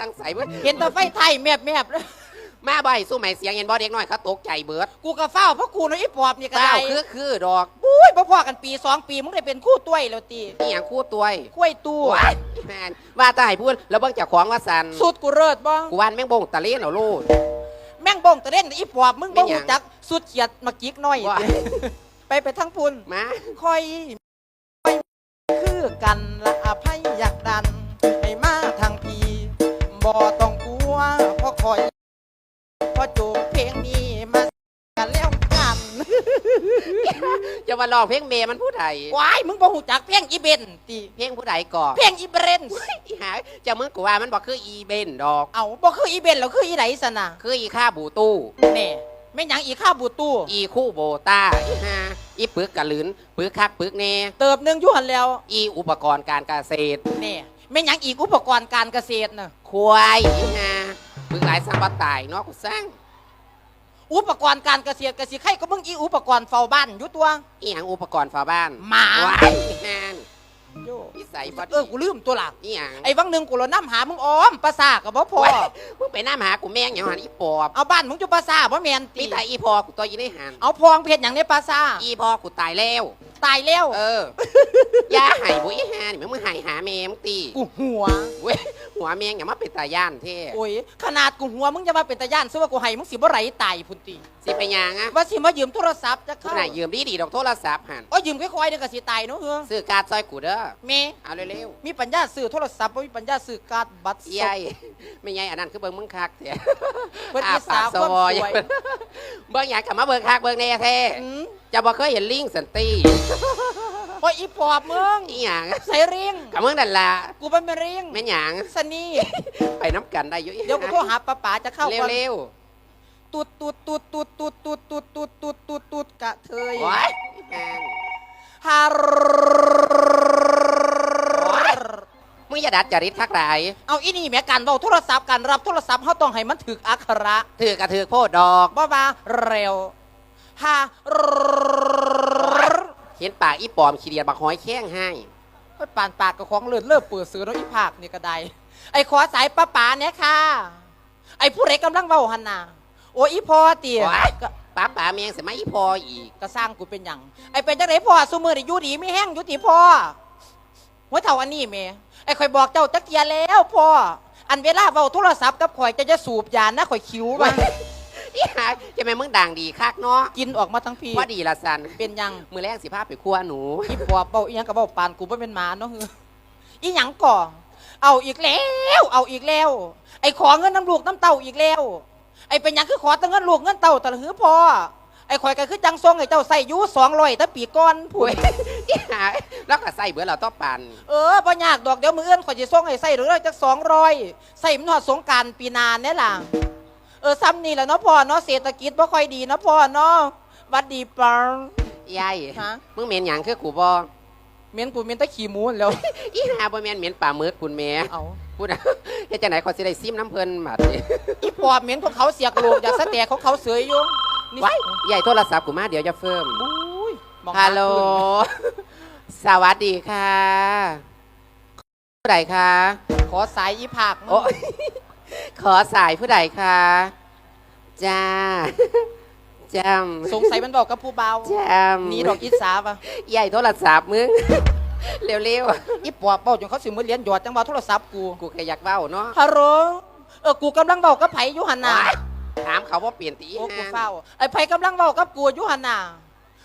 ตั้งใส่เบิดเห็นแต่ไฟไทยแมบแมบๆเลยมาบ่อยสู้ไหมเสียงเห็นบ่เด็กน้อยเขาตกใจเบิดกูก็เฝ้าเพราะกูเนาะอีปอบนี่ก็เต้าได้คือคือดอกปุ้ยพ่อๆกันปีสองปีมึงได้เป็นคู่ต้วยแล้วตีนี่อย่างคู่ตัวยคุ้ยตู้ว้ายแม่นว่าตาให้พูดแล้วเบิ่งเจากของว่าสันสุดกูเลิศบ้างกูวานแม่งบงตะเลียนเอาลูกแม่งบงตะเล่นอีปอบมึงไม่บ่หยัหูงจักสุดเขียดมากิกน้อยว้ายไปไปทั้งพุนมา คอยคอยคือกันละอภัยอยากดันให้มาทางพี บ่ต้องกลัวเพราะคอยเพราะโจงเพลงนี้มากันแล้วกันจะมาลองเพลงเมย์มันผู้ใดวายมึงบ่หูจักเพลงอีเบนตีเพลงผู้ใดก่อนเพลงอีเบรนอีหาจะมึงกูว่ามันบอกคืออีเบนดอก เอาบ่คืออีเบนแล้วคืออีไหนสนะคืออีข้าบูตู้แน่ไม่หยังอีข้าวบูตู้ อีคู่โบต้าอีหาอีปึกกะลืนปึกคักปึกแน่เติบหนึงอยู่หันแล้ว อีอุปกรณ์การเกษตรแน่ ไม่หยังอีกอุปกรณ์การเกษตรน่ะควายอีหาปึกหลายสังบัตตายเนาะกูสร้างอุปกรณ์การเกษตรกสิใครก็มึงอีอุปกรณ์เฝ้าบ้านอยู่ตัว อีหยังอุปกรณ์ฝาบ้านหมา ว้ายอีหานโย่พิสัยบดเออกูลืมตัวหลักอีหยังไอ้วังหนึ่งกูเราน้ำหามึงอ้อมภาษากับบ่พอว้ายมึงไปหน้ามาหากูแม่งอย่างหันอีปอบเอาบ้านมึงอยู่ภาษาบ่แมนมีตีแต่อีพอกูตัวอยีในหันเอาพองเพชรอย่างในภาษาอีพอกูตายแล้ว ตายแล้วเอออย่าไห้บุอีหานี่มึงไห้หาแม่มึงตีกูหัวเว้ยหัวแมงอย่ามาเป็นตาย่านเท่โอ้ยขนาดกูหัวมึงจะมาเป็นตาย่านซึ่งว่ากูให้มึงสิบ่ไหลตายพุ่นตีสิไปยังอะว่าสิมายืมโทรศัพท์จะผู้เข้าไหนยืมดีดีๆดอกโทรศัพท์หันโอ้ยยืมค่อยๆเดี๋ยวก็สิตายเนาะเฮือซื้อการ์ดซอยกูเด้อเมเอาเร็วมีปัญญาซื้อโทรศัพท์บ่มีปัญญาซื้อการ์ดบัตรๆใหญ่ไม่ใหญ่อันนั้นคือเบิ่งมึงคักเถอะเพิ่นอามีสาวปากความวอสวยเบิ่งอยากกลับมาเบิ่งคักเบิ่งแน่แท้อืมจะบ่เคยเห็นลิงสันตีโอ้ยอีปอบมึงอีหยังใส่เรียงกับมึงนั่นล่ะกูเป็นมะเร็งแม่นหยังสนีไปน้ำกันได้อยู่อีเดี๋ยวกูโทรหาป้าป๋าจะเข้าก่อนเร็วตุดตุดตุดตุดตุดตุดตุดตุดตุดตุดตุดกะเทยๆโอ้ยแม่งฮาร์โอ๊ยมึงอย่าดัดจริตคักหลายเอาอีนี่แหม่การเว้าโทรศัพท์การรับโทรศัพท์เขาต้องให้มันถึกอักขระถือกระถือโพดดอกบ่ว่าเร็วฮา เห็นปากอีปอมขี้เดียดบักหอยแข้งให้เพิ่นปานปากกับของเลือดเลิศเปิดซื้อเนาะอีภาคนี่ก็ได้ไอ้ขอสายป้าป๋าเนี่ยค่ะ ไอ้ผู้ใดกำลังเว้าหันน่ะโอ้อีพอเตี๋ยโอ๊ยก็ป้าป๋าแมงเสียมาอีพออีกก็สร้างกูเป็นหยังไอ้เป็นจังไดพ่อซุมือนี่อยู่ดีไม่แห้งอยู่ติพ่อหัวเท่าอันนี้แม่ไอ้ข่อยบอกเจ้าจักเทียแล้วพ่ออันเวลาเว้าโทรศัพท์กับข่อยจะจะสูบยานะข่อยคิ้วว่า อีหาจะแม่มึงด่างดีคักเนาะกินออกมาทั้งพีว่าดีละสันเป็นยังมือแรกสิพาพไปคั่วหนูอีปอบเบาอีหยังกับเบาปานกูบ่เป็นหมาเนาะอีหยังก่อเอาอีกแล้ว เอาอีกแล้ว ไอ้ขอเงินน้ำลูกน้ำเต้าอีกแล้ว ไอ้เป็นหยังคือขอแต่เงินลูกเงินเต้าแต่หือพอไอ้ข่อยก็คือจังทรงไอ้เจ้าใส่ยูสองร้อยแต่ปีก่อนผู้โอ้ยอีหาแล้วก็ใส่เบื่อเราต้องปันเออบ่ยากดอกเดี๋ยวมือเอื้อนข่อยจะส่งให้ใส่หรือจักสองร้อยใส่มันหอดสงการปีนานเนี่ยล่ะ เออซ้ำนี่แหละเนาะพ่อเนาะเศรษฐกิจบ่ค่อยดีเนาะพ่อเนาะหวัดดีปัง ยายฮะ มึงเหม็นหยังคือกูบอเมียนกูเมียนแตะขี้หมูนแล้ว อีหาบ่แม่นเหม็นป่ามืดคุณแม่เอาพูดนะเฮ็ดจังไหนขอสิได้ซิมน้ำเพิ่นมาดิอีปอบเมียนของเขาเสียกโลก อยากสะแตกของเขาเสืออยู่นี่ไว้ใหญ่โทรศัพท์กูมาเดี๋ยวจะเฟิ่มอุ้ยมองฮัลโหลสวัสดีค่ะผู้ใดคะ ขอสายอีภาคมึงโอ้ย ขอสายผู้ใดคะจ้าจสงสัยมันบอกกับผู้เบาำจำหนี่ดอกอีสาปะใหญ่โทรศัพท์มึง เร็วอีปอบเบ้าจนเขาสิมือเลี้ยนหยอดจังว่าโทรศัพท์กูๆกูแค่อยากเว้าเนาะฮัลโหลเออกูกำลังเบากับไผอยู่หันน่ะว้ายถามเขาว่าเปลี่ยนตีโอ้กูห้างเฝ้าไอ้ไผกำลังเบากับกูอยู่หันน่ะ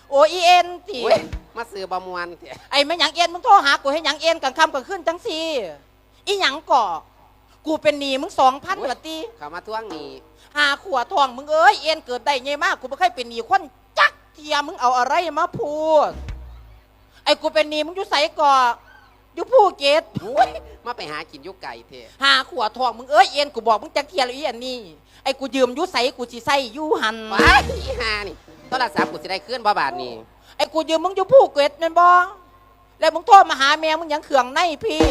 โออีเอ็นตีโอ้ยมาซื้อบะมวนเถอะไอ้แม่หยังเอ็นมึงโทรหากูให้หยังเอ็นกันคำกันขึ้นจังสีอีหยังก่อ กูเป็นหนี้มึงสองพันละตีเขามาท่วงหนี้หาขวทองมึงเอ้ยเอ็นเกิดได้ไงมากกูไม่เคยเป็นหนี้คนจักเทียมึงเอาอะไรมาพูด ไอ้กูเป็นหนี้มึงอยู่ใสก่ออยู่ภูเก็ตโอ้ยมาไปหากินอยุกไก่เถอะหาขวทองมึงเอ้ยเอ็นกูบอกมึงจักเทียแล้วอีอันนี้ไอ้กูยืมอยู่ใสกูสิใส่อยู่หันว้ายอีห่านี่โทรศัพท์กูสิได้เคลื่อนบ่บาทนี่ไอ้กูยืมมึงอยู่ภูเก็ตแม่นบ่แล้วมึงโทรมาหาแม่มึงหยังเขื่องในพี่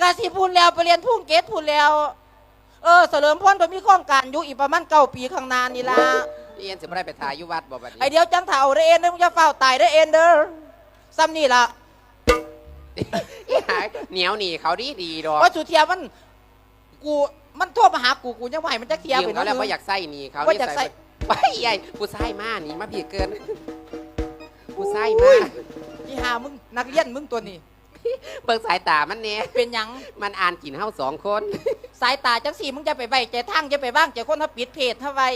กาสิพูนแล้วไปเรียนภูเก็ตพูนแล้ว เออเสริมพรไปมีโครงการอยู่อีกประมาณเก้าปีข้างหน้านี่ล่ะพี่เอ็นสิบ่ได้ไปถ่ายอยุวัดบ่บัดนี้ไอเดียวจังเถาเด้อเอ็นเด้อมึงจะเฝ้าตายเด้อเอ็นเด้อซ้ำนี่ล่ะอีห่าเหนียวหนีเขาดีดีดอกว่าสุเทียมัน กูมันโทรมาหากูกูยังไหวมันจะเคลียร์ยืไปมเขาแล้วเนาะว่าอยากใส่หนี่เขาว่าอยากใส่ไปใหญ่ผู้ชายมาหนี่มาพี่เกินผู้ชายอุ้มายอีหามึงนักเรียนมึงตัวนี้ เบิ่งสายตามันเนี่ยเป็นหยังมันอ่านกินเฮาสองคนสายตาจังสีมึงจะไปไว้ใจทางจะไปบ้างใจคนถ้าปิดเพจถ้าไว้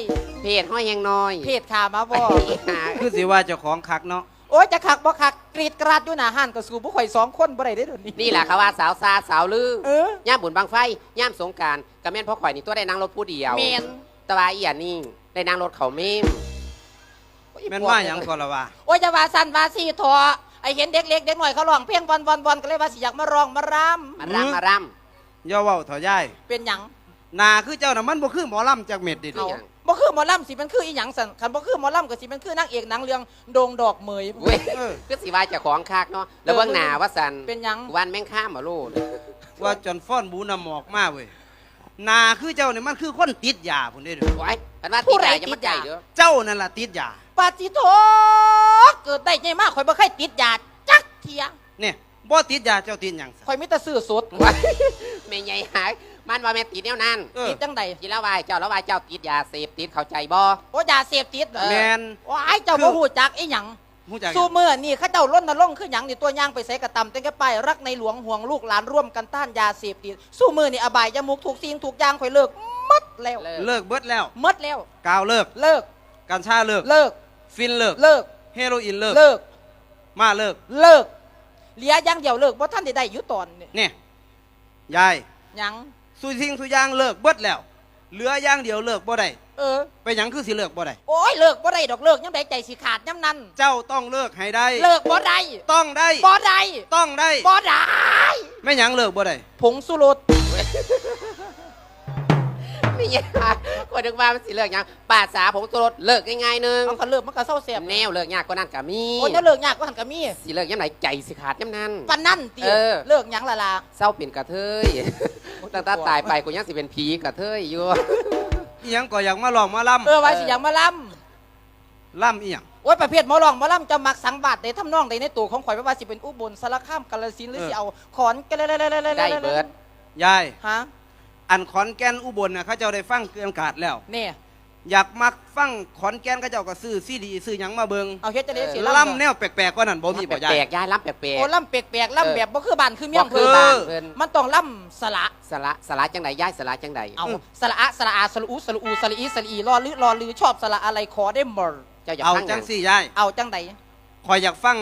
เพจห้อยแหงน้อยเพจขามาไปบ่หาคือสิว่าเจ้าของคักเนาะโอ้ยจะคักบ่คักกรีดกราดอยู่หน้าห้านก็สู้ผู้ข่อยสองคนบ่ได้เด้อเดี๋ยวนี้นี่แหละเขาว่าสาวซาสาวลือเออย่ามบุญบางไฟย่ามสงกรารกับแม่นพ่อข่อยนี่ตัวได้นั่งรถผู้เดียวเมนแตะวาอีอันนี่ได้นั่งรถเขาเมมแม่นว่าหยังก็ละว่าโอ้ยจะว่าสันว่าสีทอ ไอเห็นเด็กเล็กเด็กหน่อยเขาร้องเพลงบอลบอลบอลก็เลยว่าสิอยากมาร้องมารมารำมารอย่าเว้าเถอะยายำเป็นหยังหนาคือเจ้าน่ะมันบ่คือหมอลำจากเม็ดดิเอาบ่คือหมอลำสิมันคืออีหยังสันคันบ่คือหมอลำก็สิมันคือนางเอกหนังเรื่องโดงดอกเหมยเว้ยเออก็สิว่าเจะของคักเนาะแล้วเบื้องหน้าว่าสันเป็นหยังวันแม่งข้ามมาลูกว่าจนฟ้อนบูน้ำหมอกมาเว้ยหนาคือเจ้านี่มันคือคนติดยาพุ่นเด้อไว้กันว่าติดใจจะมาใจเด้อเจ้านั่นล่ะติดยา ปาจิโทเกิดได้ใหญ่มากข่อยบ่เคยติดยาจักเทียเนี่ยบ่ติดยาเจ้าติดหยังซะข่อยมีแต่ซื้อสดไว้แม่ใหญ่หายมันว่าแม่ติดแนวนั้นเออติดจังใดกินแล้ววายเจ้าแล้ววายเจ้าติดยาเสพติดเข้าใจบ่โอ้ยาเสพติดเหรอแมนว้ายเจ้าบ่ฮู้จักอีหยังฮู้จักหสู้ยังมือนี่เข้าเจ้าล้นนรงค์คือหยังนี่ตัวย่างไปใส่กระตำเต้นกระไปายรักในหลวงห่วงลูกหลานร่วมกันต้านยาเสพติดสู้มือนี่อบายยมุกถูกสิ่งถูกอย่างข่อยเลิกหมดแล้วเลิกเลิกเบิดแล้วหมดแล้วกาวเลิกเลิกกัญชาเลิกเลิก ฟินเลิก เลิก เฮโรอีนเลิก เลิก มาเลิก เลิก เหลียอย่างเดียวเลิกเพราะท่านได้ได้อยู่ตอนนี่เนี่ยยายหยัง สุทิ้งสุอยางเลิกเบิดแล้ว เหลืออย่างเดียวเลิกบ่ได้เออ ไปหยังคือสิเลิกบ่ได้โอ้ยเลิกบ่ได้ดอกเลิกยังได้ใจสิขาดยังนั้น เจ้าต้องเลิกให้ได้ เลิกบ่ได้ต้องได้ บ่ได้ต้องได้ บ่ได้ ไม่หยังเลิกบ่ได้ผงสุรส ไม่ใช่คนนึกว่ามันสิเลิกหยังปาดสาผมตัวรถเลิกง่ายๆหนึงเอาคันเลิกมันก็เศร้าเสียบแนวเลิกยากกว่านั้นก็มีโอ้ยเนี่ยเลิกยากก็หันก็มีสิเลิกยามไหนใจสิขาดยามนั้น ปันนั่นติเออ เลิกหยังละล่ะเศร้าเป็นกระเทยตั้งแต่ตายไปกูยังสิเป็นผีกระเทยอยู่ อีหยังก็อยากมาลองมาล่เออว่าสิอยากมาล่ำล่ำอีหยังำโอ้ยประเภทหมอลองหมอล่ำจะมักสังบาทในทำนองใดในตัวของข่อยไม่ว่าสิเป็นอุบลสารคามกาฬสินธุ์หรือเออสิเอาขอนกันเลยได้เบิด ยายฮะ อันขอนแก่นอุบลน่ะเขาเจ้าได้ฟังเกินกาดแล้ว เนี่ยอยากมักฟังขอนแก่นเขาเจ้าก็ซื้อซีดีซื้อหยังมาเบิงเอาเฮ็ดจะได้สิล่ำแนวแปลกๆกว่านั้นบ่มีแปบ่ยาลยกๆย้ายล้ำแปลก โอ้ล่ำแปลกๆล่ำแบบบ่คือบ้านคือเมียงบ่เพิ่คืนอบ้านเออเพิ่น มันต้องล่ำสละสละสละจังใดย้ายสละจังใดเอาสละอะสละอาสละอูสละอูสละอีสละอีรอลือรอลือชอบสละอะไรขอได้หมดเจ้าอยากเอาฟังหจัยังงสี่ยายเอาจังใดคอยอยากฟัง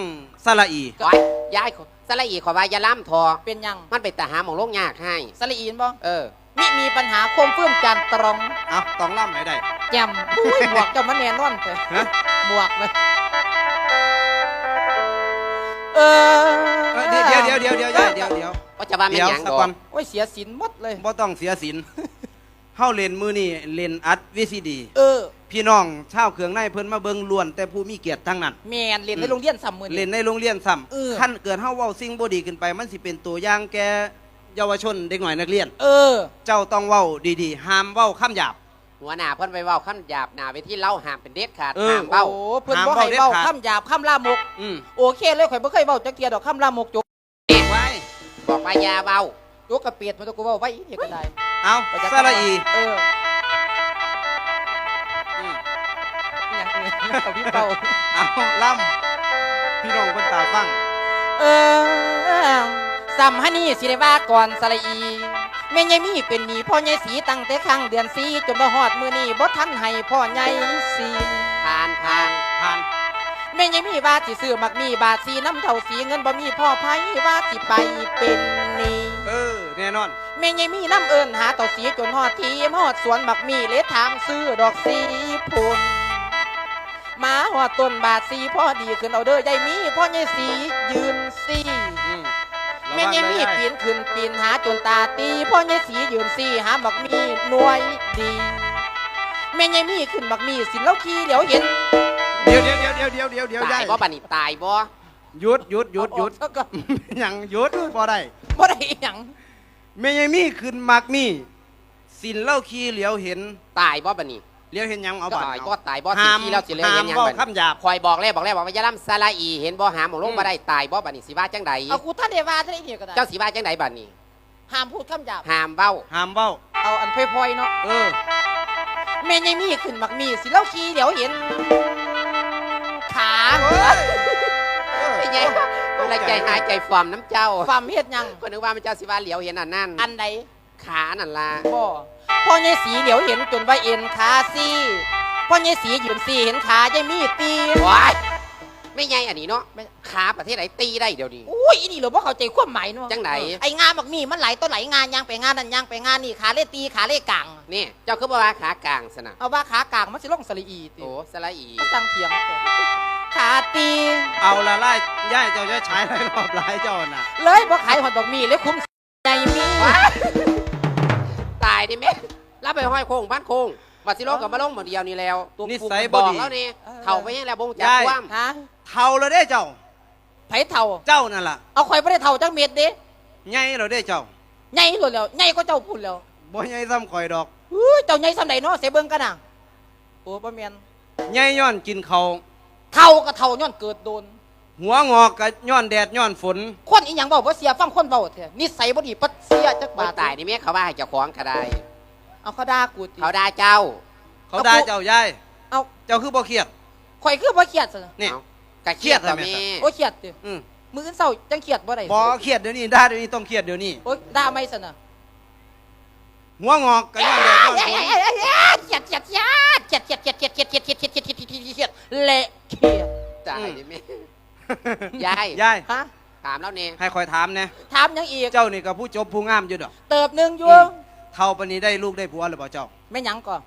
สละอีก้อยย้ายขอสละอีขอว่าอย่าล้ำทอเป็นหยังมันไปแต่หาหมองโลกยากให้สละอีนบ่เออ มิมีปัญหาโคมเฟื่องจานตรองเอาต้องล่ำให้ได้แจ่มอุ้ยหมวกเจ้ามันแน่นอนเถอะฮะหมวกเลยเออเอ้ยเดี๋ยวเดี๋ยวเดี๋ยวเดี๋ยวยายเดี๋ยวเดี๋ยวก็จะว่าไม่เดี๋ยวหยังสักดอก่กอนโอ้ยเสียสินหมดเลย บ่ต้องเสียสินเฮาเล่นมือนี่เล่นอัดวีซีดี เออพี่น้องชาวเครื่องในเพิ่นมาเบิ่งล้วน แต่ผู้มีเกียรติทั้งนั้น แมนเรียนในโรงเรียนสามหมื่น เล่นในโรงเรียนซ้เออำขั้นเกิดเฮาเว้าสิ่งบ่ดีขึ้นไป มันสิเป็นตัวอย่างแก่ เยาวชนเด็กหน่อยนักเรียน เออ เจ้าต้องเว้าดีๆห้ามเว้าคำหยาบ หัวหน้าเพิ่นไปเว้าคำหยาบหน้าไปที่เล่าห้ามเป็นเด็ดขาดเออ ห้ามเบ้า โอ้เพิ่นห้ามบ่เว้าให้เด็ดเว้าขาดคำหยาบคำลามก อืมโอเคเลยข่อยบ่เคยเว้าจักเทียดอกคำลามกจกไว้บอกว่าอย่าเบ้า จกกระเปียดมันตะกูเว้าไว้อีกเฮ็ดก็ได้เอาไปจักสละอีเอออืมอหย่างอื่นกับพี่เป่าเอาล่ำพี่น้องเพิ่นตาฟัง เออ สัมหนี่สิได้ว่าก่อนสระอีแม่ยายมีเป็นหนี้พ่อใหญ่สีตั้งแต่ครั้งเดือนสีจนมาฮอดมื้อนี้บ่ทันให้พ่อใหญ่สีผ่านผ่านผ่านแม่ยายมีว่าสิซื้อมักมีบาทสีน้ำเท่าสีเงินบ่มีพ่อไผว่าสิไปเป็นหนี้เออแน่นอนแม่ยายมีน้ำเอิญหาเต่าสีจนฮอดทีมฮอดสวนมักมีเลยถามซื้อดอกสีพุ่นมาฮอดต้นบาทสีพ่อดีขึ้นเอาเด้อยายมีพ่อยายสียืนสีอืม แม่ยายมีระวังปีได้นขึ้นปีนหาจนตาตีพ่อยายสียืนสีหาบักมีหน่วยดีแม่ยายมีขึ้นบักมีสินเล่าขี้เดี๋ยวเห็นเดี๋ยวเดี๋ยวเดี๋ยวเดี๋ยวเดี๋ยวเดี๋ยวเดี๋ยวตายยายบ่บัดนี้ตายบ่หยุดหยุดหยุดหยุดเอาออกซะก่อนหยังหยุดบ่ได้บ่ได้อีหยังแม่ยายมีขึ้นมักมีสินเล่าขี้เหลียวเห็นตายบ่บัดนี้ เหลียวเห็นหยังเอาบัตรตายเอาบ่ตายบ่สิห้ามที่แล้วสิเลยห้าเห็มนหยังเว้าบัดนี้คำหยาบ คอยบอกแล้วบอกแล้วบอกว่าอย่าล้ำสละอีเห็นบ่หาหมองลงบ่ได้ตายบ่บัดนี้สิว่าจังใดเอากูท่านเดว่าท่านไอ้เนี่ยก็ได้เจ้าสิว่าจังใดบัดนี้ห้ามพูดคำหยาบห้ามเบ้าห้ามเบ้าเอาอันพลอยๆเนาะเออ แม่ยังมีขึ้นมักมีสิเล่าขี้เดี๋ยวเห็นขาเป็นไงอะไรใจหายใจฟอมน้ำเจ้าความเฮ็ดหยังคนนึกว่ามันเจ้าสิว่าเหลียวเห็นอันนั่นอันใดขานั่นล่ะบ่ พ่อยายสีเหลียวเห็นจนว่าเอ็นขาซี่พ่อยายสียืนซี่เห็นขายายมีตีว้ายไม่ไงอันนี้เนาะขาประเทศไหนตีได้เดี๋ยวนี้อุ้ยอีนี่เหรอบ่เข้าใจความหมายเนาะจังไหนไอ้งานมักมีมันไหลตัวไหลงานยางไปงานนั่นยางไปงานนี่ขาเล่ตีขาเล่กลางนี่เจ้าคือบอกว่าขากลางสนะเอาว่าขากลางมันสิลงสลีอีติโอ้สละอีมันจังเถียงกันขาตีเอาละไล่ย่ายเจ้าจะใช้หลายรอบหลายเจ้าน่ะ เลยบ่ขายหอดดอกมีเลยคุ้มใจมีว้ายตายดิแม่รับไปห้อยโค้งบ้านโค้งวัดสิโลกับมาลงเหมือนเดียวนี่แล้วนิสัยบบออกดีแล้วนี่เข่าไปยังแล้วบงจักยายความฮะเท่าแล้วเด้เจ้า ไผเท่า เจ้านั่นล่ะเอาข่อยบ่ได้เท่าจังเม็ดเด้ใหญ่แล้วเด้เจ้าใหญ่หลดแล้วใหญ่ก็เจ้าพูดแล้วบ่ใหญ่ซ้ำข่อยดอกอุ้ยเจ้าใหญ่สำใดเนาะเสยเบิ่งกันน่ะโอ้บ่แม่นใหญ่ย้อนกินเขาวเท่าก็เท่าย้อนเกิดโดน หัวงอกก็ย้อนแดดย้อนฝน คนอีหยังเว้าบ่เสียฟังคนเว้าแท้นิสัยบ่ดีปัดเสียจักบ้าบาทตายดิแม่เขาว่าให้เจ้าของก็ได้ เอาเขาด่ากูติ เขาด่าเจ้าเขาด่าเจ้าย่ายเอา เจ้าคือบ่เครียดข่อยคือบ่เครียดซะนี่ เอากะเครียดเครียดต่อเลยแม่แม่โอ้ยเครียดติอืมมื้ออื่นเช้าจังเครียดบ่ได้บ่เครียดเดี๋ยวนี้ด่าเดี๋ยวนี้ต้องเครียดเดี๋ยวนี้ โอ้ยด่าไม่ซะน่ะหัวงอกก็ย้อนแดดย้อนฝนเครียดเครียดเครียดเครียดเครียดเครียดเครียดเครียดเครียดเครียดเครียดเครียดเครียดเครียดเครียดเละเครียดตายดิแม่ ยายยาย ฮะถามแล้วเนี่ยให้คอยถามแหนะถามหยังอีก เจ้านี่ก็ผู้จบผู้งามอยู่ดอกเติบหนึงอยู่อืมเท่าปานนี้ได้ลูกได้ผัวหรือบ่เจ้าแม่หยังก่อน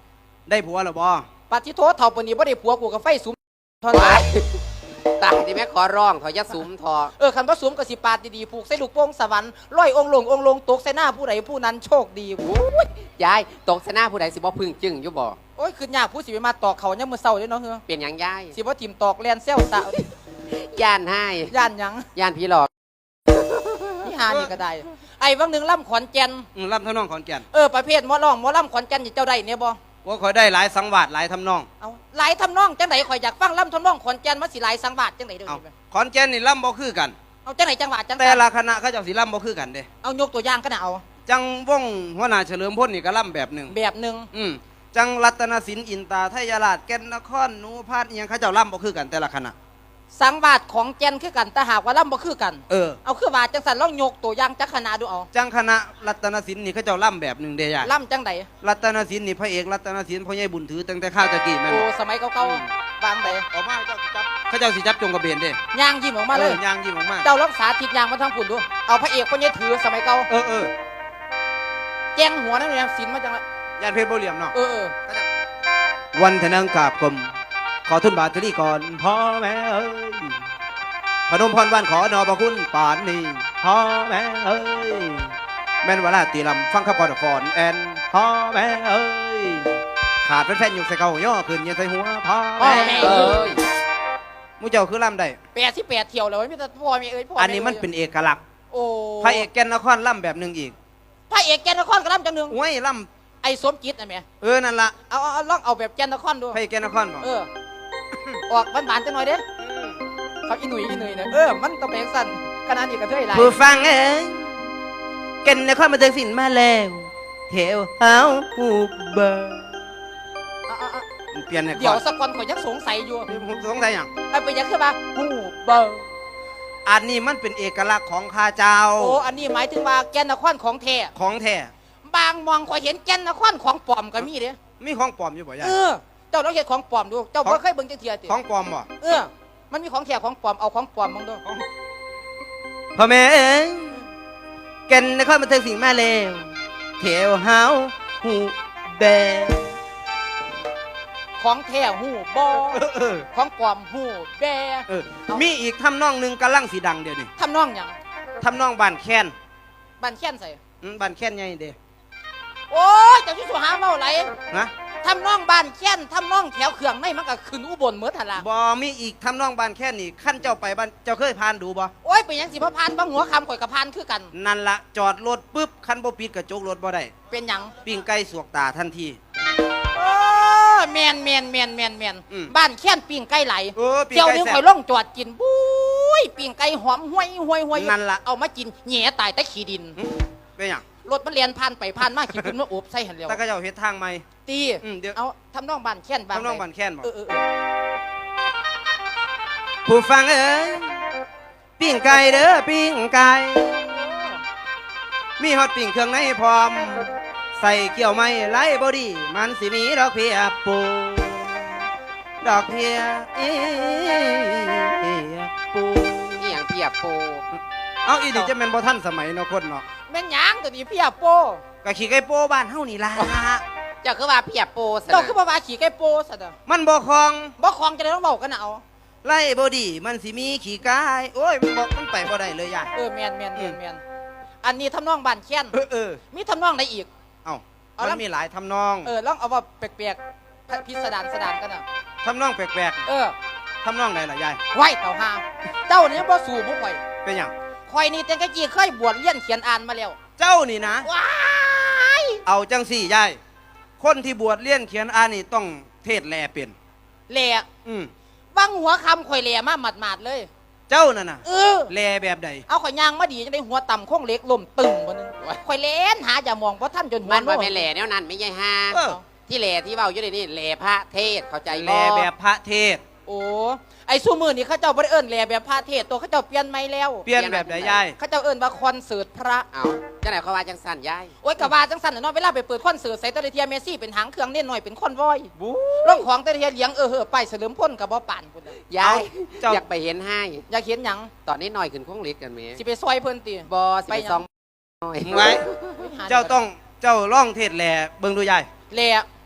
ได้ผัวหรือบ่ปฏิโทษเท่าปานนี้บ่ได้ผัวกูกับไฟสุมเท่านั้ว้ายนตายดิแม่ขอร้องเขาจะสุมทอเออคันบ่สุมก็สิปาดดีๆผูกใส่ลูกโป่งสวรรค์ร้อยองค์ลงองค์ลงตกใส่หน้าผู้ใดผู้นั้นโชคดีโอ้ยยายตกสนาผู้ใดสิบ่พึ่งจึงอยู่บ่โอ้ยคือยากผู้สิไปมาตอกเขาเนี่ยามมื้อเช้าเด้เนาะเฮ้อเป็นหยังยายสิบ่ทิ่มตอกแลนเซลซะ ย่านให้ย่านหยังย่านพี่หลอกนี่หานี่ก็ได้ ไอ้วังหนึงล่ำขอนแก่นอืมล่ำทำนองขอนแก่นเออประเภทหมอร้องหมอล่ำขอนแก่นนี่เจ้าได้เนี่ยบ่ว่าคอยได้หลายสังวาสหลายทำนอง เอาหลายทำนองจังไดข่อยอยากฟังล่ำทำนองขอนแก่นมาสิหลายสังวาสจังไดเด้อเอานี่แม่ขอนแก่นนี่ล่ำบ่คือกัน เอาจังไดจังหวะจังแต่ละคณะเขาเจ้าสิล่ำบ่คือกันเด้เอายกตัวอย่างกันนะเอา จังวงหัวหน้าเฉลิมพลนี่ก็ล่ำแบบหนึ่งแบบหนึงอืมจังรัตนศิลป์อินตาไทยราชแก่นนครหนูพาดอิหยังเขาเจ้าล่ำบ่คือกันแต่ละคณะ สังวาสของแก่นคือกันแต่หากว่าล่ำบ่คือกัน เออ เอาคือว่าจังสันลองยกตัวอย่างจักขณะดูเอาจังคณะรัตนศิลป์นี่เขาเจ้าล่ำแบบหนึ่งเด้ยายล่ำจังไดรัตนศิลป์นี่พระเอกรัตนศิลป์พ่อใหญ่บุญถือตั้งแต่ข้าวตะกี้แม่นโอ้บ่สมัยเก่าๆวางไดออกมาเจ้าสิจับเขาเจ้าสิจับจงกระเบนเด้ย่างยิ้มออกมาเลย ออย่างยิ้มออกมาเจ้ารักษาทิศยางมาทางปุ่นดู เอาพระเอกคนนี้ถือสมัยเก่าเออเออแจ้งหัวนั่นเลยสินมาจังละยานเพชรบ่เหลี่ยมเนาะเออเออ วันทนังกราบกรม ขอทุนบาททีนี้ก่อนพ่อแม่เอ้ยพนมพรวันขอนอพระคุณป่านนี้พ่อแม่เอ้ยแม่นเวลาตีลำฟังขับก่อนฟอนแอนพ่อแม่เอ้ยขาดแฟนๆอยู่ใส่เก่าย่อขึ้นยังใส่หัวพ่อแม่เอ้เอ้ยยมูเจ้าคือลำได้แปดสิบแปดเที่ยวเลยไม่แต่พ่อแม่เอ้ยพ่ออัอันนี้มันเป็นเอกลักษณ์โอ้พระเอกแก่นนครล่ำแบบหนึ่งอีกพระเอกแกนนครกระลำจังหนึ่งโอ้ยล่ไอ้สมจิตน่ะแม่ำเออนั่นละเอาเอาเอาลองเอาแบบแกนนครดูพระเอกแก่นนครบอกเออ ออกบานๆจังหน่อยเด้เขาอีหนุ่ยอีหนุ่ยเนี่ยเออมันต้องเป็นสั่นขนาดนี้กระเทยหลายผู้ฟังเอ้ยแก่นนครมาเจอสินมาแล้วเทวเฮาฮูเบอร์อะอะอะเปลี่ยนให้เดี๋ยวก่อนสักวันข่อยยังสงสัยอยู่ผมสงสัยอย่างไอ้เป็นยังคือว่าหูเบอร์อันนี้มันเป็นเอกลักษณ์ของข้าเจ้า โอ้อันนี้หมายถึงว่าแกนนครของแท้ของแท้บางมองข่อยเห็นแกนนครของปลอมก็มีเด้มีของปลอมอยู่บ่ยายเออ เจ้าต้องเห็นของปลอมดู เจ้าของบ่เคยเบิ่งจังเทียติของปลอมบ่เออ มันมีของแท้ของปลอม เอาของปลอมมองดูพ่อแม่เอ้ยแก่นนครมาเจอสินมาแล้วเทวเฮาฮูเบอร์ของแท้หูบอเออเออของปลอมหูแบเออมีอีกทำนองหนึ่งกำลังสีดังเดี๋ยวนี้ทำนองหยังทำนองบานแค้นบ้านแค้นใส่อืมบานแค้นใหญ่เด้โอ้ยเจ้าที่สุหาเมาไหลนะ ทำนองบ้านแค้นทำนองแถวเครื่องในมันก็ขึ้นอุบลเหมือนทันละบ่มีอีกทำนองบานแค้นนี่ขั้นเจ้าไปบ้านเจ้าเคยผ่านดูบ่โอ้ยเป็นหยังสิพพานบางหัวคำข่อยกับพานคือกัน นั่นละจอดรถปุ๊บคันบ่ปิดกระจกรถบ่ได้เป็นหยัง ปิ้งไก่สวกตาทันที โอ้ยแมนแมนแมนแมนแมนอืมบ้านแค้นปิ้งไก่ไหลเออปิ้งเที่ยวไก่หนึงแซ่ข่อยบล่องจอดกินบุ้ยปิ้งไก่หอมห้วยห้วยห้วยนั่นล่ะ เอามากินแหน่ตายแต่ขี้ดิน หึเป็นหยังรถมันเลียนผ่านไปผ่านมาขี่ขึ้นมาโอบใส่หันแล้วแต่ก็เจ้าเฮ็ดทางใหม่ ตีอืมเดี๋ยว เอาทำน้องบ้านแค้นบ้านทำน้องบันแค้นบ่เออเออเออผู้ฟังเอ้ยปิ้งไก่เด้อปิ้งไก่มีฮอตปิ้งเครื่องในพร้อม ใส่เกี่ยวไม้ไล่บอดี้มันสิมีดอกเพียปูดอกเพียเอีปูนี่อย่างเพียบโปเอาอีนี่จะเป็นบ่ท่านสมัยเนาะคนเนาะแม่นหยังตัวนี้พี่อาโปก็ขี่ไก่โป้บ้านเฮานี่ล่ะ เจ้าคือว่าเพียบโปสเรานะคือบ่ว่าขี่ไก่โปซะเด้อมันบ่คลองบ่คลองจะได้ต้องเว้ากันนะเอาไล่บอดี้มันสิมีขี่กายโอ้ยมันบอกมันไปบ่ได้เลยยายเออแม่นแม่นแม่นแม่นอันนี้ทำน้องบ้านแค้นเออเออมีทำน้องได้อีกเอ้าเอามันแล้วมีหลายทำนอง เออลองเอาว่าแปลกๆพิสดารสดานกันน่ะทำนองแปลกเออๆทำนองไหนล่ะยายไว้เต่าหาเจ้านี่บ่สู่มุกข่อยเป็นหยังข่อยนี่แต่กะจีเคยบวชเรียนเขียนอ่านมาแล้ว เจ้านี่นะว้ายเอาจังสี่ยาย คนที่บวชเรียนเขียนอ่านนี่ต้องเทศแลเป็นแหล่อืมบังหัวคำข่อยแหล่มาหมาดๆเลย เจ้านั่นน่ะเออ แลแบบใดเอาข่อยย่างมาดีจะได้หัวต่ำโค้งเล็กล่มตึงบ่นึงข่อยเล่นหาอย่ามองเพราะท่านจนหัวมันว่าโน่เป็นแหล่แนวนั้นไม่ใช่ฮาเออที่แหล่ที่เว้าอยู่ในนี่แหล่พระเทศเข้าใจแลบ่แบบพระเทศ โอ้ไอ้ซูมือนี่เขาเจ้าบ่ได้เอิ้นแหล่แบบพระเทศตัวเขาเจ้าเปลี่ยนใหม่แล้วเปลี่ยนแบบใดยายเขาเจ้าเอิ้นว่าคอนเสิร์ตพระเอาจังไหนเขาว่าจังสั่นยายโอ้ยกะว่าจังสั่นน่ะเนาะเวลาไปเปิดคอนเสิร์ตใส่แตะเทียเมซี่เป็นหางเครื่องเน้นหน่อยเป็นคอนวอยบูร้องของแตะเทียเลี้ยงเออเฮอไปเสลิมพ่นกับบ่ปานพุ่นน่ะยายเจ้าอยากไปเห็นให้อยากเห็นหยังตอนนี้หน่อยขึ้นคงเล็กกันไหมสิไปซอยเพิ่นติบอสิไปไปยังซองหน่อยไว้หเจ้าต้องเจ้าล่องเทศแลเบิ่งดูยายแหล่อืม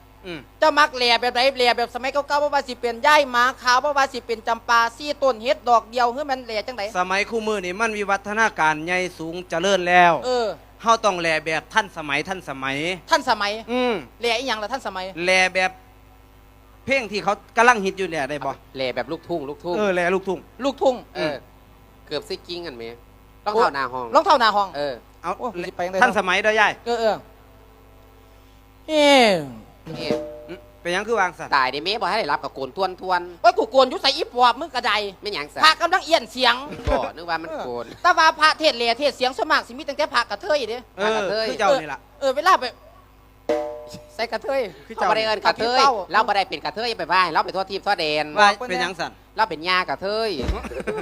เจ้ามักแหล่แบบไหนแหล่แบบสมัยเก่าๆบ่ว่าสิเป็นย่ายหมาขาวบ่ว่าสิเป็นจำปาซี่ต้นเฮ็ดดอกเดียวคือมันแหล่จังไดสมัยคู่มือนี่มันวิวัฒนาการใหญ่สูงเจริญแล้วเออเฮาต้องแลแบบท่านสมัยท่านสมัย ท่านสมัยอืมแหล่อีหยังล่ะท่านสมัยแลแบบ เพลงที่เขากำลังฮิตอยู่เนี่ยได้บ่แหล่แบบลูกทุ่งลูกทุ่งเออแลลูกทุ่งลูกทุ่งเออเกือบซิกกิ้งกันไหมต้องเข้าหนาห้องรองเท้าหน้าห้องเออเอาโอ้สิไปจังใดท่านสมัยเด้อยายเออเออเอ๊ะ นี่อืมเป็นหยังคือวางสัตว์ตายได้เมบอกให้ได้รับกับโกนทวนทวนว่ากูโกนอยู่ใส่อีปอบมึงกระไดไม่หยังสัพระกำลังเอียนเสียง บ่นึกว่ามันโกน แต่ว่าพระเทศน์แหล่เทศน์เสียงสวนมากสิมีตั้งแต่พระกระเทยเด้เออกระเทยคือเจ้านี่ล่ะ เออเวลาไปใส่กระเทยคือเขาเจ้า บ่ได้เอินกระเทยเอาเราบ่ได้เป็นกระเทยไปบ้านเราไปทั่วทีมทั่วแดนว่าเป็นหยังสันเราเป็นยากระเทย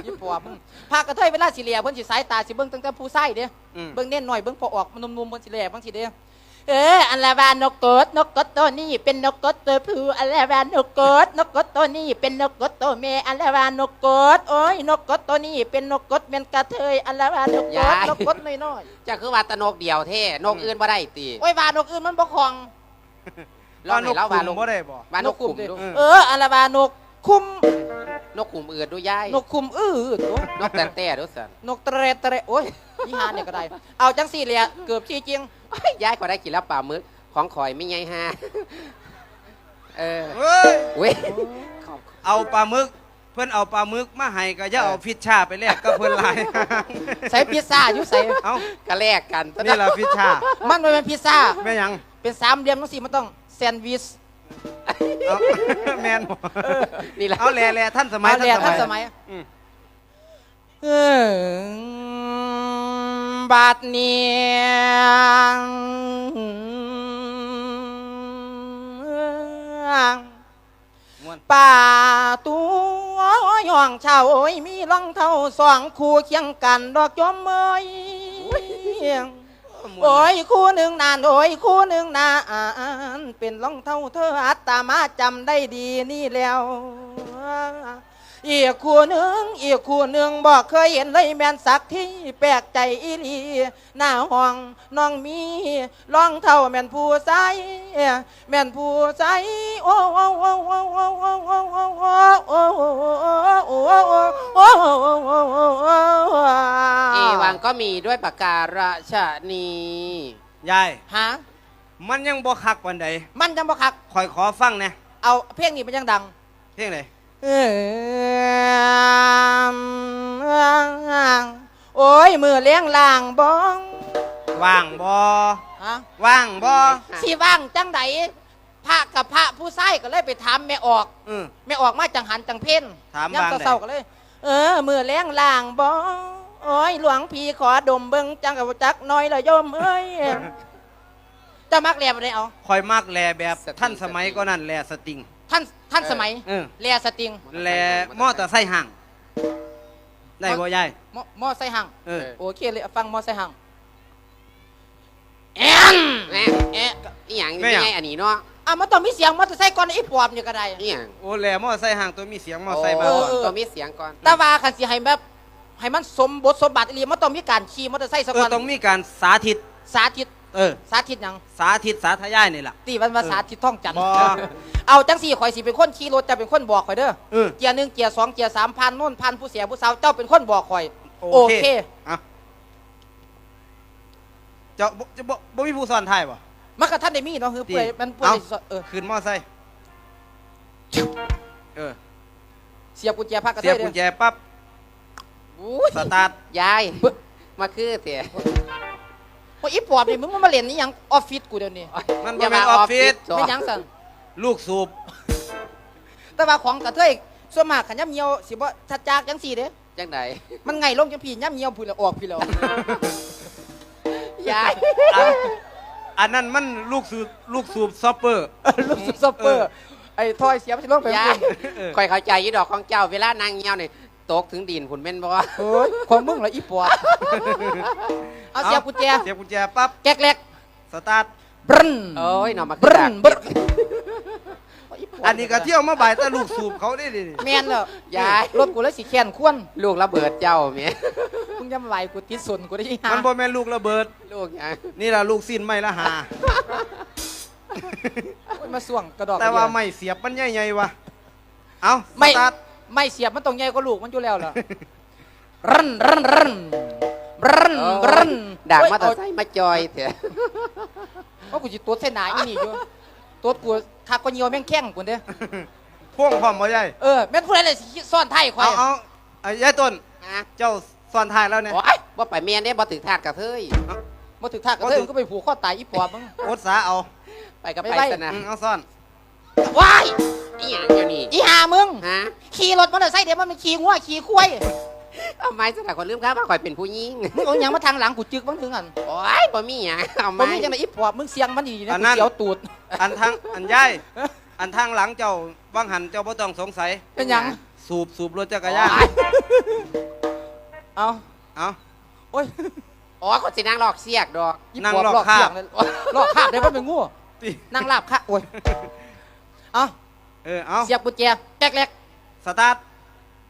อีปอบมึงพระกระเทยเวลาสิแหล่เพิ่นสิสายตาสิเบิ่งตั้งแต่ผู้ใส่เด้อืมเบิ่งเน้นหน่อยเบิ่งพอออกมันนุ่มๆเพิ่นสิแหล่บางทีเด้ เอออันละว่านกกดนกกดตัวนี้เป็นนกกดตัวผู้อันละว่านกกดนกกดตัวนี้เป็นนกกดตัวแม่อันละว่านกกดโอ้ยนกกดตัวนี้เป็นนกกดแม่นกระเทยอันละว่านกกดนกกดน้อยจะคือว่าแตะนกเดียวเท่นกอื่นบ่ได้ตีๆโอ้ยว่านกอื่นมันบ่คล่อง ลองให้เราว่าลงบ่ได้บ่ ว่านกขุมดิดูเอออันละว่านกคุมนกขุมอื่นดูยายนกคุมอื้อโอ้ยนกแต่แต่ดูสันนกเตรเตรโอ้ยยี่หาเนี่ยก็ได้ เอาจังสี่เลยอะเกือบชี้จริง ยายก็ได้กินแล้วปลาหมึกของข่อยไม่ไงฮะเออเฮ้ยเว้ยขอบเอาปลาหมึก เพิ่นเอาปลาหมึกมาให้ก็อย่าเอาฟิชชาไปแลกก็เพิ่นหลาย ใส่พิซซ่าอยู่ใส่เอ้ากระแลกกันนี่ล่ะฟิชชามันไม่เป็นพิซซ่า แม่หยัง เป็นสามเหลี่ยมจังสี่มันต้องแซนด์วิช เอาแม่นบ่นี่แหละเอาแลแลท่านสมัยเอาเลยท่านสมัย อืม เออ บาดเนียงม่วนป่าตัวย่องเช่าโอ้ยมีรองเท้าสองคู่เคียงกันดอกจอมเมยโอ้ยคู่หนึ่งนานโอ้ยคู่หนึ่งนานเป็นรองเท้าเธออัตตามาจำได้ดีนี่แล้ว อีกคู่หนึ่งอีกคู่หนึ่งบอกเคยเห็นเลยแมนสักที่แปลกใจอีหลีหน้าห้องน้องมีรองเท้าแมนผู้ใสแมนผู้ใสโอ้โอ้โอ้โอ้โอ้โอ้โอ้โอ้โอ้โอ้โอ้โอ้โอ้โอ้โอ้โอ้เอวังก็มีด้วยปากการะชะนียายฮะมันยังบ่คักปานใดมันจังบ่คักคอยขอฟังแหน่เอาเพลงนี้มันยังดังเพลงไหน โอ้ย มือเลี้ยงล่างบ้องว่างบ่ฮะว่างบ่สิว่างจังไดพระกับพระผู้ใส่ก็เลยไปถามแม่ออกอือแม่ออกมาจังหันจังเพ่นถามย่ำบ้างเศร้าๆก็เลย เออ มือเลี้ยงล่างบ้องโอ้ย หลวงพี่ขอดมเบิ้งจังกับจักน้อยละโยมเอ้ยจะมักแลบอะไรเอาคอยมากแลแบบท่านสมัยก็นั่นแลสติง ท่านท่านสมัยเออแลสติงแลมอเตอร์ไซค์ห่างได้บ่ยายมอมอไซค์หังเออ โอเคเลยฟังมอไซค์หังแอนแม่แอะอีหยังนี่ไงอันนี้เนาะอะมันต้องมีเสียงมอเตอร์ไซค์ก่อนไอ้ปอบเนี่ยก็ได้ อีหยังโอ้แลมอเตอร์ไซค์ห่างตัวมีเสียงมอเตอร์ไซค์มาเอก่ออนเออ ตัวมีเสียงก่อนแต่ว่าคันสิให้แบบให้มันสมบทสมบัติอีหลีมันต้องมีการขี่มอเตอร์ไซค์สักเอวัอนต้องมีการสาธิตสาธิต เออ สาธิตหยังสาธิตสาธยายนี่ล่ะตีวันภาษาธิตท่องจันทร์บ่ เอาจังสี่ข่อยสิเป็นคนขี่รถจะเป็นคนบอกข่อยเด้อเออ เกียร์หนึ่งเกียร์สองเกียร์สามพันโน่นพันผู้เสียผู้สาวเจ้าเป็นคนบอกข่อย โอเค อะเจ้าบ่จะบ่บ่มีผู้สอนไทยบ่ มันก็ท่านได้มีเนาะคือเพื่อดีมันเพื่อเอ้าได้เออขึ้นมอไซค์เออ เสียบกุญแจพักกระเสีเทยบยกุญเด้อแจปั๊บ อุ้ยสตาร์ท ยายมาคือเสีย โอ้ยอีปอบนี่มึงมาเล่นนี่หยังออฟฟิศกูเดี๋ยวนี้มันบ่แม่นออฟฟิศ ไม่หยังสั่นลูกสูบแต่ว่าของกระเทยส่วนมากขันย่ำเหี่ยวสิบ่ทัดจากจังสี่เด้ จังไดมันไงลงจังพี่ย่ำเหี่ยวพูดแล้วออกพี่แล้ว ยายอันอันนั้นมันลูกสูบลูกสูบซอปเปอร์ ลูกซุปซอปเปอร์ ไอ้ทอยเสียบสิลงไปยายเออคอยเข้าใจยี่ดอกของเจ้าเวลานางเงี้ยวนี่ ตกถึงดินผุนแม่นบ่เฮ้ยของมึงเหรออีปอบเอาเสียบกุญแจเสียบกุญแจปั๊บแก๊กแรกสตาร์ทบรึนโอ้ยหนอมาบคือรึดันกบรึนอันนี้ก็เที่ยวมาบ่ายแต่ลูกสูบเขาได้ดิแมนเหรอยายรถกูแล้วสิแขนควรลูกระเบิดเจ้าเมียมึงจะมาไหวกูติดส่วนกูได้ยังมันบ่แม่นลูกระเบิดลูกยังนี่ล่ะลูกสิ้นไม่ละหาโอ้ยมาส่วงกระดอกแต่ว่ากระเดี่ยไม่เสียบมันใหญ่ๆวะเอาสไม่ตาร์ท ไม่เสียบมันต้องใหญ่กว่าลูกมันอยู่แล้วเหรอรันรันรันรันรันด่างโอ้ยมาแตอไซค์มาจอยเถอะเอาว่ากูจิตัวเส้นหนาอีนี่อยู่ตัวกูคักก็เหี่ยวแม่งแข้งกูเด้อพ่วงพร้อมบ่ยายเออแม่นผู้ใดเลยสิซ่อนไทยข่อเอายเอาไอ้ยายต้นนะเจ้าซ่อนท้ายแล้วเนี่ยโอ้ยบ่ไปเมียนได้บ่ถึงทาดกระเทยมาถึงท่ากระเทยมึงก็ไปผูกข้อตายอีปอบมึงอดสาเอาไปกับไม่ไปไหวซะนะอืมเอาซ่อนว้ายอีหยังอยู่นี่อีหามึงฮะ ขี่รถมอเตอร์ไซค์เดี๋ยวมันเป็นขี่งัวขี่ควายเอาไม้สนะคนลืมครับว่าข่อยเป็นผู้หญิงมึงเอาหยังมาทางหลังกูจึกบ้างถึงอันโอ้ยบ่มีหยังเอาผมไม้มีจังไดอีปอบมึงเสียงมันดีนะกูเสียวตูดอันทางอันยายอันทางหลังเจ้าบางหันเจ้าบ่ต้องสงสัย เป็นหยังสูบสูบรถจักรยานโอ้ยเอาเอา โอ้ยอ๋อคนสินางลอกเสียกดอก อีนั่งปอบลอกลอกคราบ เสียงเลยลอกคาบได้ว่าเป็นงูตินั่งลาบค่ะโอ้ยเอาเออเอาเสียบกุญแจแก๊กแรก สตาร์ท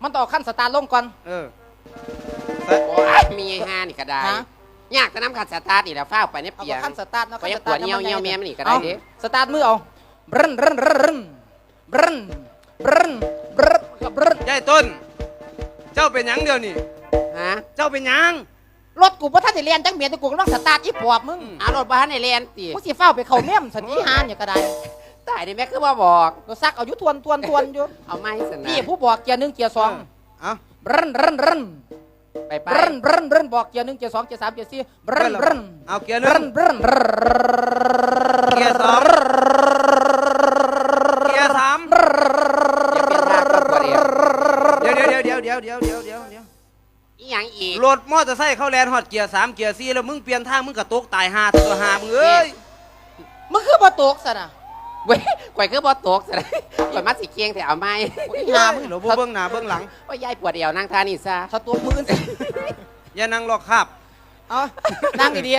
มันต่อขั้นสตาร์ทลงก่อน เออโอ้ยมีไอ้ห้านี่ก็ได้ฮะ ยากแต่น้ำขัดสตาร์ทนี่แหล้วฟ้าวไปเนี่ยเอาเปียงขั้นสตาร์ทเนาะก็ยังขั้นสตาร์ทปวดเหี่ยวำเหี่ยวแม่มันอีกก็ได้เอาเด้ สตาร์ทมือเอาบรึนบรึนบรึนบรึนบรึนบรึนบรึนยายต้น เจ้าเป็นหยังเดียวนี่ ฮะเจ้าเป็นหยังรถกูบ่ทันได้เรียนจังเมียแต่กูกำลังสตาร์ทอีปอบมึงเอารถบ้านในแลนตีกูสิเฝ้าไปเข้าแม่มสันนิหารเนี่ยก็ได้ ตายนี่แม่คือว่าบอกก็ซักเอาอยู่ทวนทวนทวนอยู่ เอาไม้สนะพี่ผู้บอกเกียร์หนึ่งเกียร์สองเอาบรึนบรึนบรึนไปไปบรึนบรึนบรึนบอกเกียร์หนึ่งเกียร์สองเกียร์สามเกียร์สี่บรึนบรึนเอาเกียร์หบรึนึ่งนบรึนบรึนเกียร์สองเกียร์สามอย่าเป็นทางก็ปวดเอวเดี๋ยวเดี๋ยวเดี๋ยวเดี๋ยวเดี๋ยวเดี๋ยวเดี๋ยวเดี๋ยวอีหยังอีกรถมอเตอร์ไซค์เข้าแลนฮอดเกียร์สามเกียร์สี่แล้วมึงเปลี่ยนทางมึงกระตกตายหาตัวหามึงเอ้ยมึงคือบ่ตกซะนะ เว้ยข่อยคือบ่ตกซะเลยข่อยมาสิเคียงแต่เอาไม้โอ้ยหาหามึมึงงเหรอบ่เบื้องหน้าเบื้องหลังว่ายายปวดเอวนั่งท่านี่ซะถ้าตัวมือสิอย่านั่งลอกคาบเอานั่งดี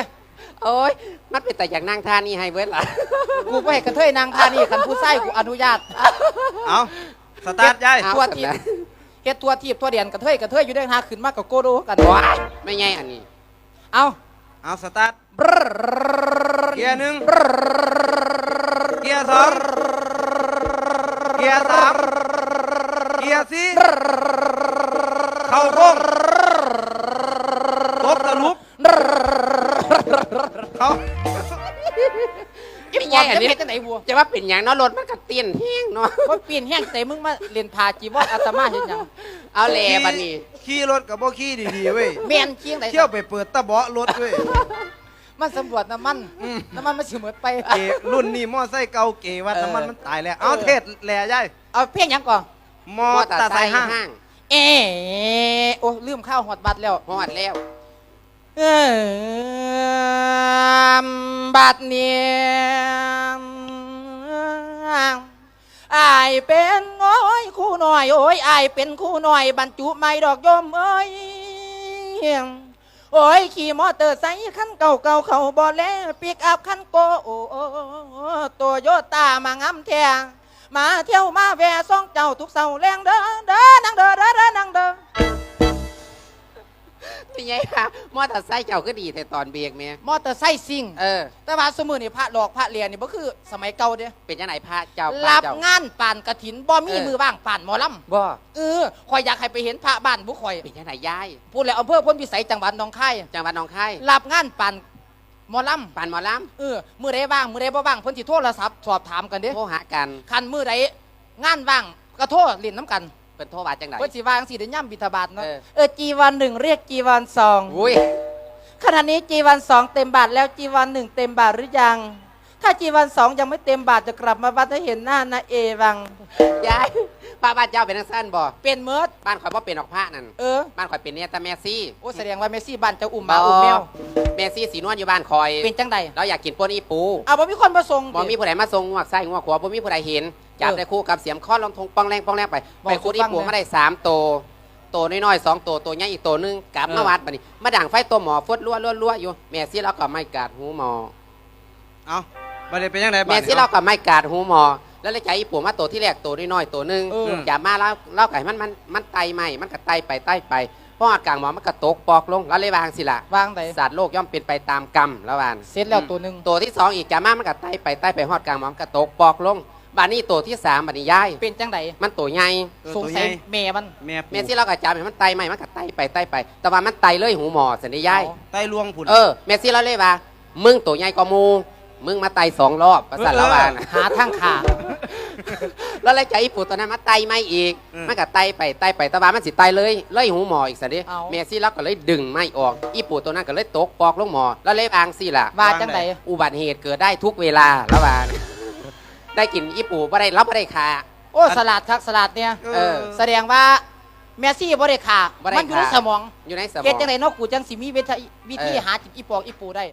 โอ้ยมันเป็นแต่อยากนั่งท่านี่ให้เว้นล่ะๆกูบ่ให้กระเทยนางทานี่คันผู้ใส่กูอนุญาตเอาสตาร์ทยายเอาตัวสทีบนะเฮ็ดตัวทีบตัวเดียนกระเทยกระเทยอยู่ได้หาขึ้นมากกับโกโดกันว้ายไม่ไงอันนี้ เอาเอาสตาร์ทบรึนเกียร์หนึ่ง เกียร์สองเกียร์สามเกียร์สี่เข้าโค้งตบตะลุกเขาอีปอบจะเฮ็ดจังได๋บัวจะว่าเป็นอย่างเนาะรถมันก็เตี้ยนแห้งเนาะว่าปีนแห้งใส่มึงมาเรียนพาจีวรอาตมาเห็นหยังเอาแลบัดนี้ขี่รถกับบ่ขี่ดีๆเว้ยแม่นเคียงไหนเที่ยวไปเปิดตะเบาะรถเว้ย มันสำรวจน้ำมันอืมน้ำมันมันสิหมดไป เกรุ่นนี้มอไซค์เก่าเกว่าน้ำมันมันตายแล้ว เอาเทศแหล่ยายเอาเพียงหยังก่อนมอเตอร์ไซค์ห้างอเอะโอ้ลืมข้าวหอดบัตรแล้วฮอดแล้วเออบัดเนี่ยอายเป็นโอ้ยคู่หน่อยโอ้ยอายเป็นคู่หน่อย บรรจุไม่ดอกยมเอ้ย โอ้ยขี่มอเตอร์ไซค์คันเก่าเก่าเขาบอแล้วปิกอัพคันโกโอ้ตัวโยต้ามางำแทงมาเที่ยวมาแวะซ่องเจ้าทุกเสาแรงเด้อเด้อนังเด้อเด้อเด้อนังเด้อ เป็นไงคะมอเตอร์ไซค์เจ้าก็ดีแต่ตอนเบรกแม่มอเตอร์ไซค์ซิ่ง เออ แต่ว่าสมือนี่พระหลอกพระเรียนนี่บ่คือสมัยเก่าเด้เป็นยังไงพระเจ้าพระรับเจ้า งานป่านกระถินบ่มีเออ มือว่างป่านหมอลบ่ำเออคอยอยากให้ไปเห็นพระบ้านบุข่อยเป็นยังไงยาย พูดแล้วอำเภอพ้นพิสัยจังหวัดหนองคายจังหวัดหนองคายรับงานป่านหมอลปานหมอลำเออมือใดว่างมือใดบ่ว่างเพิ่นสิโทรศัพท์สอบถามกันเด้ำโทรหากัน คันมือใดงานว่างก็โทรเล่นน้ำกัน เป็นโทรว่าจังไหน เพิ่นสิว่างสิได้ย่ำบิทบาทเนาะเออ เออจีวันหนึ่งเรียกจีวันสองอุ้ยขณะนี้จีวันสองเต็มบาทแล้วจีวันหนึ่งเต็มบาทหรือยัง ถ้าจีวันสองยังไม่เต็มบาทจะกลับมาวัดให้เห็นหน้านะเอวัง ยายป้าบ้านเจ้าเป็นนักสั้นบ่เป็นเมิดบ้านข่อยบ่เป็นออกพระนั่นเออ บ้านข่อยเป็นเนี่ยแต่แมซี่โอ้แสดงว่าเมสซี่บ้านเจะอุ้มหมาอุ้มแมวแมซี่สีนวลอยู่บ้านคอยเป็นจังใดเราอยากกินป้นอีปูเอาบ่มีคนมาส่งบ่มีผู้ใดมาส่งงวกไส้งวกขวาบ่มีผู้ใดเห็น จับได้คู่กับเสียมข้อลองทงปองแรงปองแรงไปบอกไปคูดอีปูฟังเลยมาได้สามโตวโตวน้อยๆสองโตวตัวใหญ่อีกโตวหนึงกลับเออมาวัดบัดนี้มาด่างไฟตัวหมอฟดรั่วรั่วรั่วอยู่แม่ซี่เราก็ไม่กาดหูหมอเอาบัดนี้เป็นยังไงบัดแม่นี้ซี่เราก็ไม่กาดหูหมอแล้วเลยใจอีปูมาตัวที่แรกตัวน้อยๆตัวหนึงเออจับมาแล้วเราไก่มันมันมันไตใหม่มันก็ไตไปไตไปพอดกลางหมอมันก็ตกปอกลงแล้วเลยวางสิล่ะวางไดสัตว์โลกย่อมเป็นไปตามกรรมแล้ววานเสร็จแล้วตัวหนึ่งตัวที่สองอีกจับมามันก็ไตไปไตไปฮอดกลางหมอมันก็ตกปอกลง บานนี้ตัวที่สามบานนี้ย้ายเป็นจังใดมันตัวใหญ่เออสงตัวสัใหยญ่แม่มันแม่ปูเมซี่เราก็จับให้มันไตใหม่มันก็ไตไปไตไป แต่ว่ามันไตเลยหูหมอสันนิยายอ๋อใต้ลวงผุนเออเมซี่เราเลยว่ามึงตัวใหญ่กว่าหมูมึงมาไตสองรอบประสาทเออละวานหาทางขาแล้วเลยใจอีปู่ตัวนั้นมาไตไม่อีกมันก็ไตไปไตไปแต่ว่ามันสิไตเลยเลยหูหมออีกสันดิเอาเมซี่เราก็เลยดึงไม่ออกอีปู่ตัวนั้นก็เลยตกปอกลงหมอแล้วเลยอางสิล่ะว่าจังใดอุบัติเหตุเกิดได้ทุกเวลาละวาน ได้กินอีปู่ไม่ได้รับไม่ได้คาโอ้สลัดคักสลัดเนี่ยเออ แสดงว่าแมซี่บ่ได้ขาบ่ได้มันอยู่ในขา สมองอยู่ในสมเฮ็ดองจังไดเนาะกูจังสิมีวิธีวิธีเออหาจิบอีปอกอีปูได้